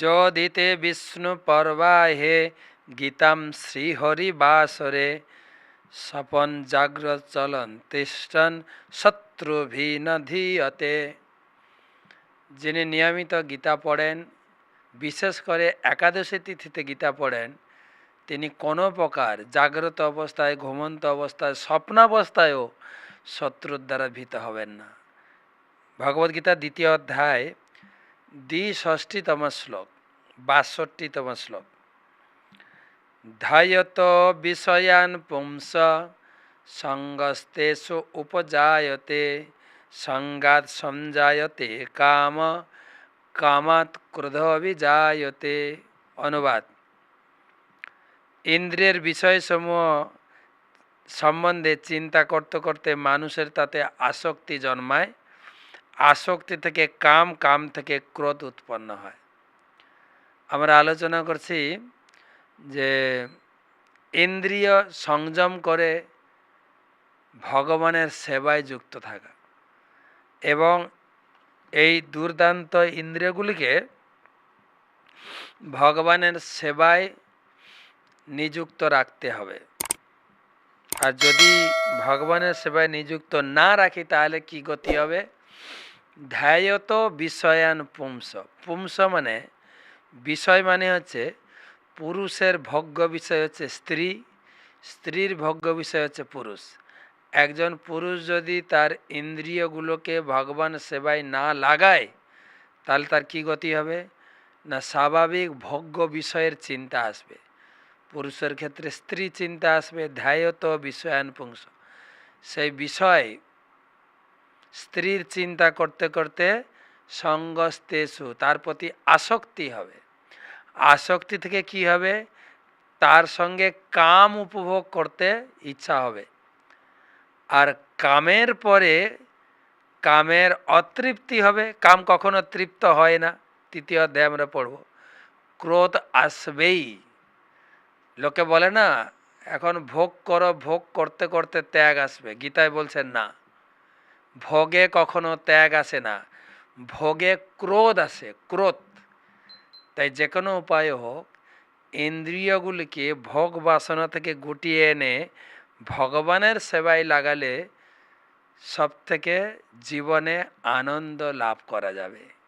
যোদিতে বিষ্ণু পর্বাহে গীতাম শ্রীহরি বাসরে। স্বপন জাগ্রত চলন তিষ্ঠন শত্রুভিনধীয়তে যিনি নিয়মিত গীতা পড়েন, বিশেষ করে একাদশী তিথিতে গীতা পড়েন, তিনি কোনো প্রকার জাগ্রত অবস্থায়, ঘুমন্ত অবস্থায়, স্বপ্নাবস্থায়ও শত্রুর দ্বারা ভীত হবেন না। ভগবদ্গীতা দ্বিতীয় অধ্যায় দ্বিষষ্ঠীতম শ্লোক বাষট্টিতম শ্লোক। ধায়ত বিষয়ান পুংস সঙ্গস্তেষু উপজায়তে সঙ্গাত সমজায়তে কাম কামাত ক্রোধ বিজায়তে অনুবাদ। ইন্দ্রিয়ের বিষয়সমূহ সম্বন্ধে চিন্তা করতে করতে মানুষের তাতে আসক্তি জন্মায়। আসক্তি থেকে কাম কাম থেকে ক্রোধ উৎপন্ন হয়। আমরা আলোচনা করছি যে ইন্দ্রিয় সংযম করে ভগবানের সেবায় যুক্ত থাকা এবং এই দুর্দান্ত ইন্দ্রিয়গুলিকে ভগবানের সেবায় নিযুক্ত রাখতে হবে। আর যদি ভগবানের সেবায় নিযুক্ত না রাখি, তাহলে কি গতি হবে? ধ্যায়ত বিষয়ান পুংস। পুংস মানে বিষয় মানে হচ্ছে পুরুষের ভোগ্য বিষয় হচ্ছে স্ত্রী, স্ত্রীর ভোগ্য বিষয় হচ্ছে পুরুষ। একজন পুরুষ যদি তার ইন্দ্রিয়গুলোকে ভগবান সেবায় না লাগায়, তাহলে তার কি গতি হবে? না স্বাভাবিক ভোগ্য বিষয়ের চিন্তা আসবে। পুরুষের ক্ষেত্রে স্ত্রী চিন্তা আসবে, ধ্যায়ত বিষয়ান পুংস। সেই বিষয় স্ত্রীর চিন্তা করতে করতে সঙ্গস্তেষু তার প্রতি আসক্তি হবে। আসক্তি থেকে কি হবে? তার সঙ্গে কাম উপভোগ করতে ইচ্ছা হবে। আর কামের পরে কামের অতৃপ্তি হবে। কাম কখনো তৃপ্ত হয় না। তৃতীয় অধ্যায় আমরা পড়ব। ক্রোধ আসবেই। লোকে বলে না, এখন ভোগ করো, ভোগ করতে করতে ত্যাগ আসবে। গীতায় বলছেন না। ভোগে কখনো ত্যাগ আসে না। ভোগে ক্রোধ আসে ক্রোধ। তাই যে কোনো উপায় হোক, ইন্দ্রিয়গুলিকে ভোগ বাসনা থেকে গুটিয়ে এনে ভগবানের সেবায় লাগালে সব থেকে জীবনে আনন্দ লাভ করা যাবে।